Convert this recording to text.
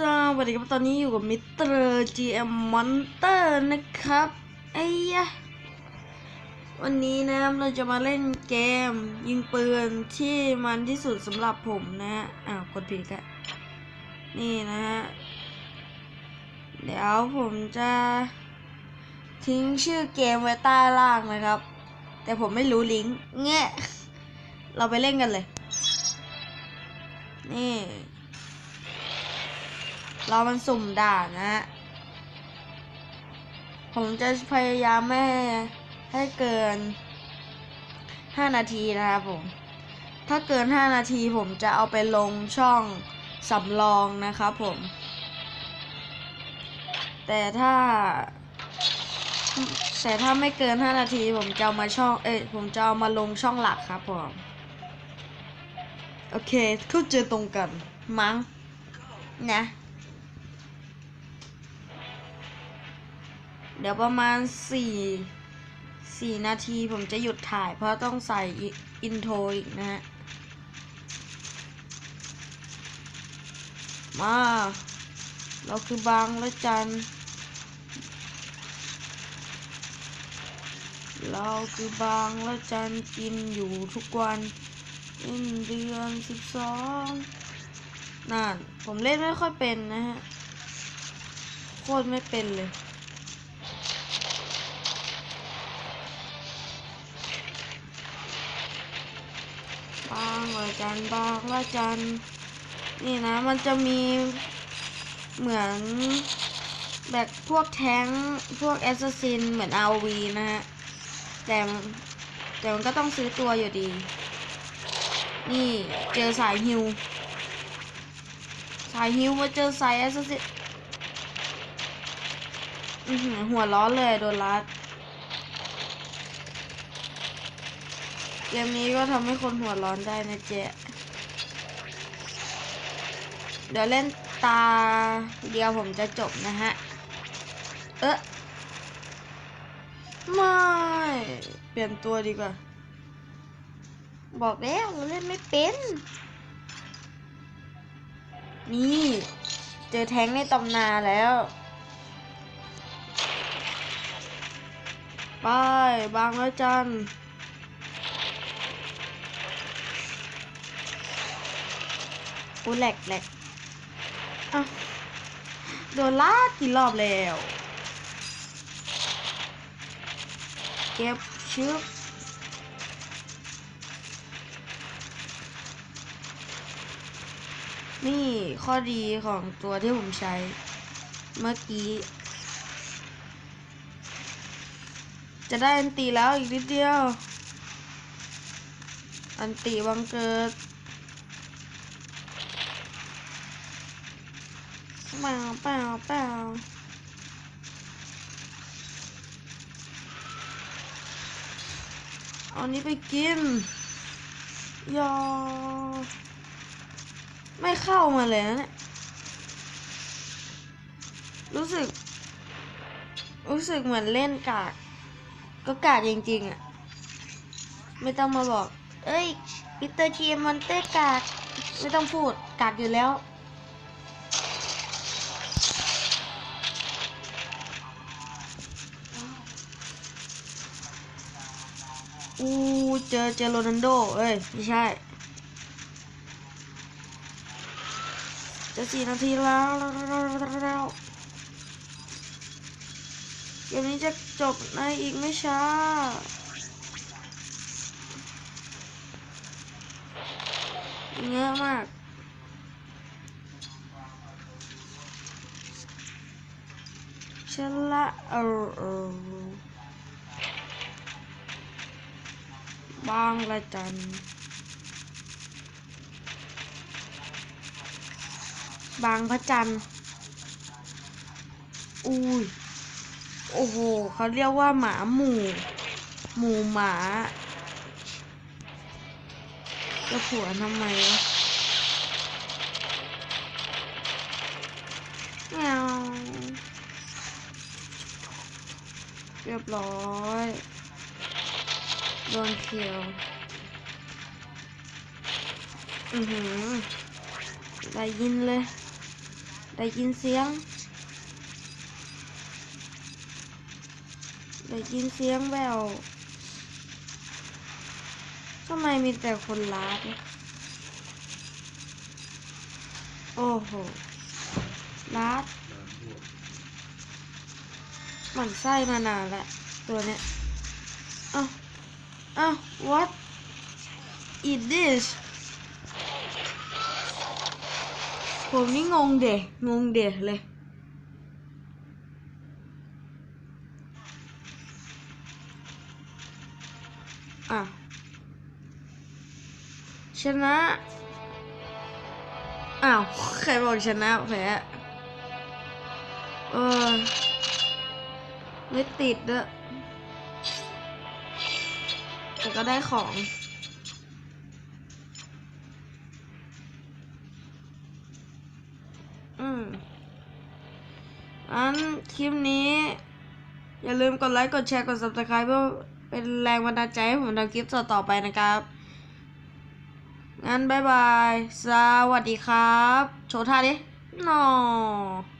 สวัสดีครับตอนนี้อยู่กับมิสเตอร์ GM Monster นะครับไอ้ยะวันนี้นะครับเราจะมาเล่นเกม ยิงปืนที่มันที่สุดสำหรับผมนะฮะอ้าวกดผิดกันนี่นะฮะเดี๋ยวผมจะทิ้งชื่อเกมไว้ใต้ล่างนะครับ แต่ผมไม่รู้ลิงก์แง่เราไปเล่นกันเลย นี่ เรามันสุ่มด่านนะฮะผมจะพยายามไม่ให้เกิน5นาทีนะครับผม ถ้าเกิน5นาทีผมจะเอาไปลงช่องสำรองนะครับผม แต่ถ้า แต่ถ้าไม่เกิน5นาทีผมจะเอามาช่อง เอ้ยผมจะเอามาลงช่องหลักครับผม โอเคเข้าใจอตรงกันมั้งนะ เดี๋ยวประมาณสี่สี่นาทีผมจะหยุดถ่ายเพราะต้องใส่อินโทรอีกนะฮะ มา เราคือบางและจัน เราคือบางและจันกินอยู่ทุกวันอินเดือนสิบสองนั่น ผมเล่นไม่ค่อยเป็นนะฮะ โคตรไม่เป็นเลย ละจันบางละจันนี่นะมันจะมีเหมือนแบบพวกแท้งพวกแอสซัสซินเหมือน RV นะฮะ แต่แต่มันก็ต้องซื้อตัวอยู่ดี นี่เจอสายฮิว สายฮิวมาเจอสายแอสซัสซินหัวร้อนเลยโดนรัด เกมนี้ก็ทำให้คนหัวร้อนได้นะเจ๊เดี๋ยวเล่นตาเดียวผมจะจบนะฮะ เอ๊ะไม่ เปลี่ยนตัวดีกว่า บอกแล้วเราเล่นไม่เป็น นี่ เจอแท้งในตำนาแล้ว ไป บางแล้วจัน กูแหลกแหลกอะโดนลาดกี่รอบแล้ว เก็บชึบนี่ข้อดีของตัวที่ผมใช้ เมื่อกี้ จะได้อันตีแล้วอีกนิดเดียว อันตีบังเกิด เปล่าเปล่าเปล่าเอานี้ไปกิน ยอ ไม่เข้ามาเลยนะเนี่ย รู้สึก รู้สึกเหมือนเล่นกาก ก็กากจริงๆอะ่ะ ไม่ต้องมาบอก เอ้ยปิเตอร์จีมันเต้กาก ไม่ต้องพูดกากอยู่แล้ว อู้เจอเจอโรนัลโดเอ้ยไม่ใช่ จะสี่นาทีแล้วแล้วเกมนี้จะจบในอีกไม่ช้าเยอะมากชะละเออ บางละจัน บางพระจันทร์อุ้ย โอ้โห เขาเรียกว่าหมาหมู่ หมู่หมาจะผัวทำไมวะแมวเรียบร้อย โดนเคียว อือหือ ได้ยินเลย ได้ยินเสียง ได้ยินเสียงแววทำไมมีแต่คนลาดเนี่ยโอ้โหลาดหมันไส้มานานแล้วตัวเนี้ย เอ้า อ้า what is this ผมนี่งงเดะงงเดะเลย อะ ชนะ อ้าว ใครบอกชนะแพ้เออไม่ติดด้ว แต่ก็ได้ของ อืมอันคลิปนี้ อย่าลืมกดไลค์ กดแชร์ กด subscribe เพื่อเป็นแรงบันดาลใจให้ผมทำคลิปต่อๆไปนะครับ งั้นบายบาย สวัสดีครับ โชว์ท่าดินอ